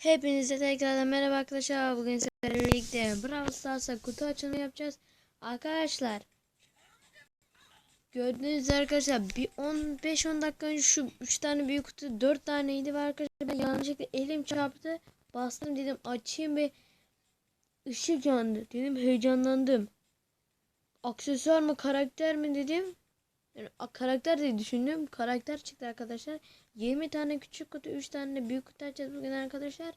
Hepinize tekrardan merhaba arkadaşlar. Bugün sizlerle birlikte Brawl Stars'a kutu açılımı yapacağız. Arkadaşlar Gördüğünüz üzere arkadaşlar bir 15-10 dakika önce şu 3 tane büyük kutu 4 taneydi ve arkadaşlar ben yanlışlıkla elim çarptı. Bastım dedim açayım ve ışık yandı. Dedim heyecanlandım. Aksesuar mı karakter mi dedim. Yani karakter diye düşündüm. Karakter çıktı arkadaşlar. 20 tane küçük kutu, 3 tane büyük kutu açacağız bugün arkadaşlar.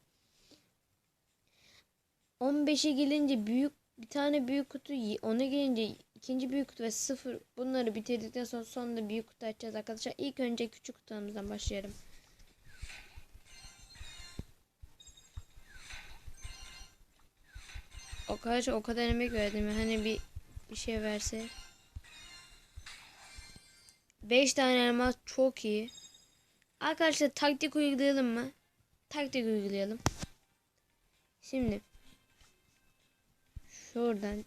15'e gelince büyük bir tane büyük kutu, y- ona gelince ikinci büyük kutu ve sıfır bunları bitirdikten sonra sonunda büyük kutu açacağız arkadaşlar. İlk önce küçük kutumuzdan başlayalım. O kadar o kadar emek verdim. Hani bir bir şey verse. 5 tane elmas çok iyi. Arkadaşlar taktik uygulayalım mı? Taktik uygulayalım. Şimdi şuradan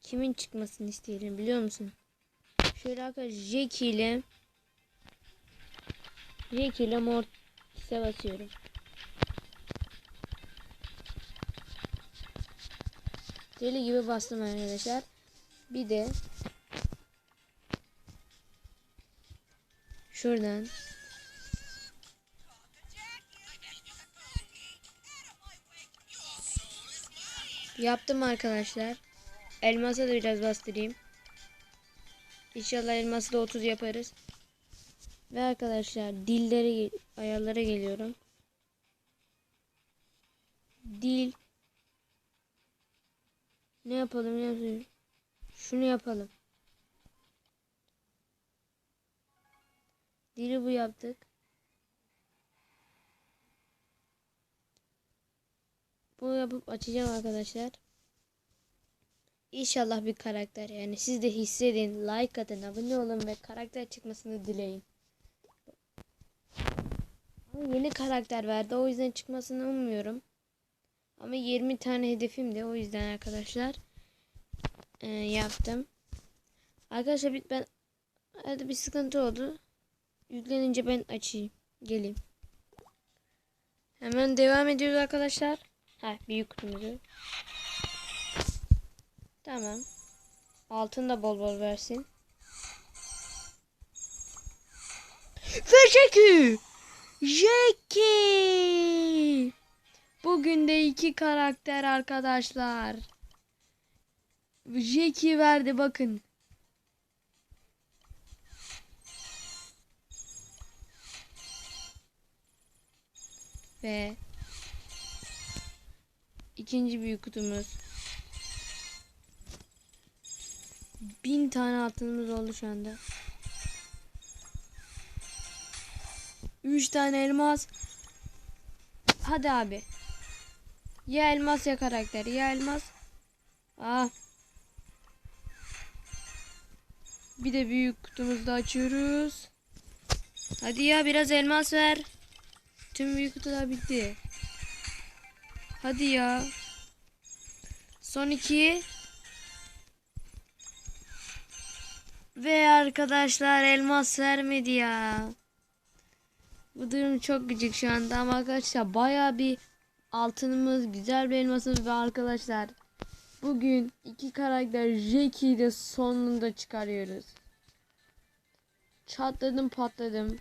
kimin çıkmasını isteyelim biliyor musun? Şöyle arkadaşlar Jackie ile Jackie ile Mortis'e basıyorum. Deli gibi bastım arkadaşlar. Bir de şuradan Yaptım arkadaşlar. Elmasa da biraz bastırayım. İnşallah elması da 30 yaparız. Ve arkadaşlar dillere gel- ayarlara geliyorum. Dil ne yapalım ne yapalım? Şunu yapalım. Dili bu yaptık. Bunu yapıp açacağım arkadaşlar. İnşallah bir karakter yani siz de hissedin, like atın, abone olun ve karakter çıkmasını dileyin. Ama yeni karakter verdi o yüzden çıkmasını ummuyorum. Ama 20 tane hedefim de o yüzden arkadaşlar e, yaptım. Arkadaşlar ben arada bir sıkıntı oldu. Yüklenince ben açayım. Geleyim. Hemen devam ediyoruz arkadaşlar. Ha büyük kutumuzu. Tamam. Altın da bol bol versin. Ve Jackie! Jackie! Bugün de iki karakter arkadaşlar. Jackie verdi bakın. Ve ikinci büyük kutumuz. Bin tane altınımız oldu şu anda. Üç tane elmas. Hadi abi. Ya elmas ya karakter. Ya elmas. Ah. Bir de büyük kutumuzu da açıyoruz. Hadi ya biraz elmas ver. Tüm büyük kutular bitti. Hadi ya. Son iki. Ve arkadaşlar elmas vermedi ya. Bu durum çok gıcık şu anda ama arkadaşlar baya bir altınımız, güzel bir elmasımız ve arkadaşlar bugün iki karakter Jackie'yi de sonunda çıkarıyoruz. Çatladım patladım.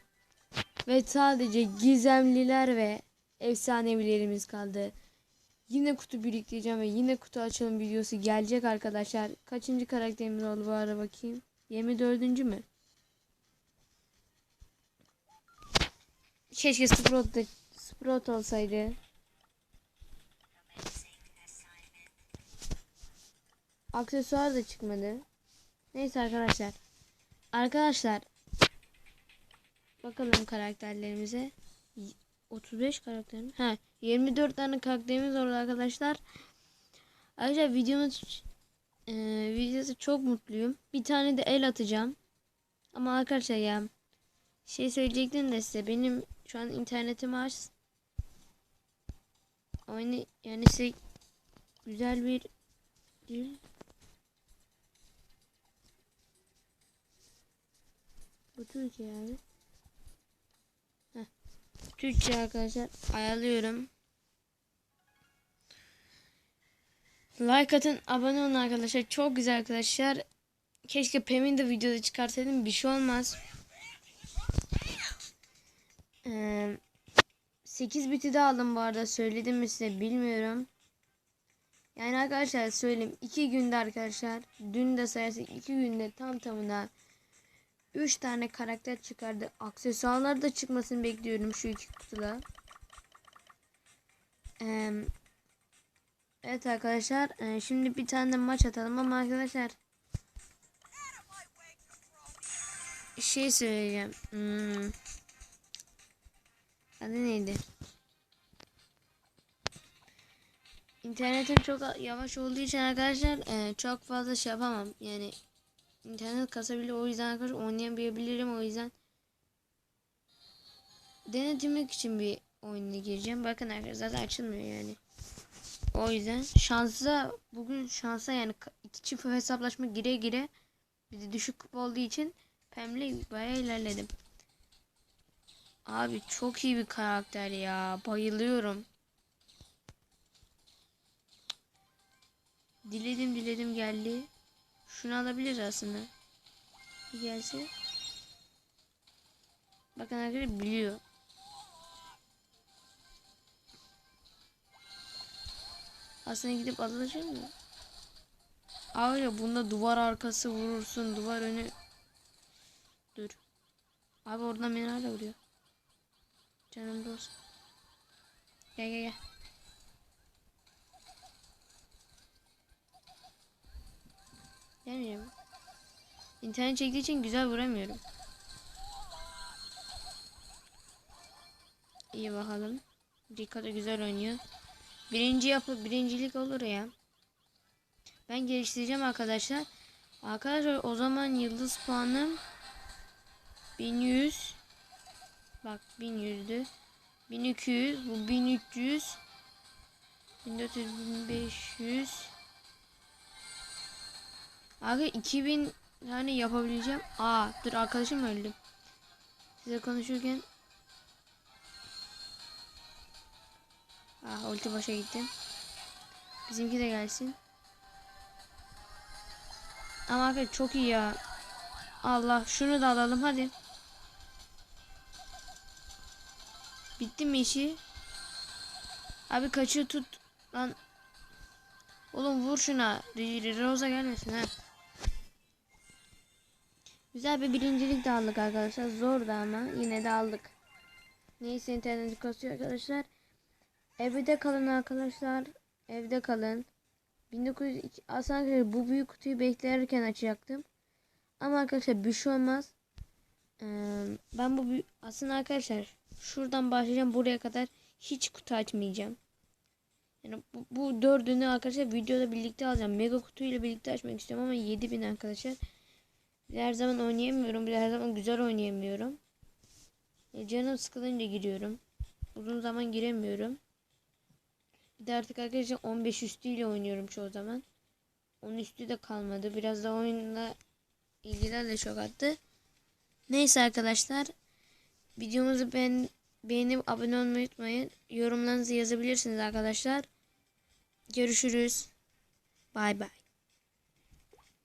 Ve sadece gizemliler ve efsanevilerimiz kaldı. Yine kutu biriktireceğim ve yine kutu açılım videosu gelecek arkadaşlar. Kaçıncı karakterimiz oldu bu ara bakayım. 24. mü? Keşke Sprout, da, Sprout olsaydı. Aksesuar da çıkmadı. Neyse arkadaşlar. Arkadaşlar. Bakalım karakterlerimize. Y- 35 karakter mi? Ha, 24 tane karakterimiz oldu arkadaşlar. Arkadaşlar videomuz e, videosu çok mutluyum. Bir tane de el atacağım. Ama arkadaşlar ya şey söyleyecektim de size benim şu an internetim az. Oyunu yani size güzel bir değil. Bu Türkiye abi. Türkçe arkadaşlar ayarlıyorum. Like atın, abone olun arkadaşlar. Çok güzel arkadaşlar. Keşke Pem'in de videoda çıkarsaydım. Bir şey olmaz. Ee, 8 biti de aldım bu arada. Söyledim mi size bilmiyorum. Yani arkadaşlar söyleyeyim. 2 günde arkadaşlar. Dün de sayarsak 2 günde tam tamına 3 tane karakter çıkardı. Aksesuarlar da çıkmasını bekliyorum şu iki kutuda. Ee, evet arkadaşlar. e, şimdi bir tane de maç atalım ama arkadaşlar şey söyleyeceğim. Hmm. Adı neydi? İnternetim çok yavaş olduğu için arkadaşlar e, çok fazla şey yapamam. Yani internet kasabilir o yüzden arkadaşlar oynayamayabilirim o yüzden denetimlik için bir oyuna gireceğim. Bakın arkadaşlar zaten açılmıyor yani. O yüzden şansa bugün şansa yani iki çift hesaplaşma gire gire bir de düşük kupa olduğu için Pem'le bayağı ilerledim. Abi çok iyi bir karakter ya. Bayılıyorum. Diledim diledim geldi. Şunu alabiliriz aslında. Bir gelse. Bakın arkadaşlar biliyor. Aslında gidip alacak mı? Abi bunda duvar arkası vurursun, duvar önü. Dur. Abi oradan beni hala vuruyor. Canım dost. Gel gel gel. Gelmiyor mu? İnternet çektiği için güzel vuramıyorum. İyi bakalım. Rico da güzel oynuyor. Birinci yapı birincilik olur ya. Ben geliştireceğim arkadaşlar. Arkadaşlar o zaman yıldız puanım 1100 Bak 1100'dü. 1200 bu 1300 1400 1500 Abi 2000 tane yapabileceğim. Aa dur arkadaşım öldü. Size konuşurken Ah ulti başa gitti. Bizimki de gelsin. Ama arkadaşlar çok iyi ya. Allah şunu da alalım hadi. Bitti mi işi? Abi kaçıyor tut. Lan. Oğlum vur şuna. Rosa gelmesin ha. Güzel bir birincilik de aldık arkadaşlar. Zordu ama yine de aldık. Neyse interneti kasıyor arkadaşlar. Evde kalın arkadaşlar. Evde kalın. 1902 aslında bu büyük kutuyu beklerken açacaktım. Ama arkadaşlar bir şey olmaz. Ee, ben bu aslında arkadaşlar şuradan başlayacağım buraya kadar hiç kutu açmayacağım. Yani bu, bu dördünü arkadaşlar videoda birlikte alacağım. Mega kutuyla birlikte açmak istiyorum ama 7000 arkadaşlar. Bir de her zaman oynayamıyorum. Bir de her zaman güzel oynayamıyorum. E, canım sıkılınca giriyorum. Uzun zaman giremiyorum. Bir de artık arkadaşlar 15 üstüyle oynuyorum çoğu zaman. Onun üstü de kalmadı. Biraz da oyunla ilgilerle çok attı. Neyse arkadaşlar. Videomuzu beğen beğenip abone olmayı unutmayın. Yorumlarınızı yazabilirsiniz arkadaşlar. Görüşürüz. Bay bay.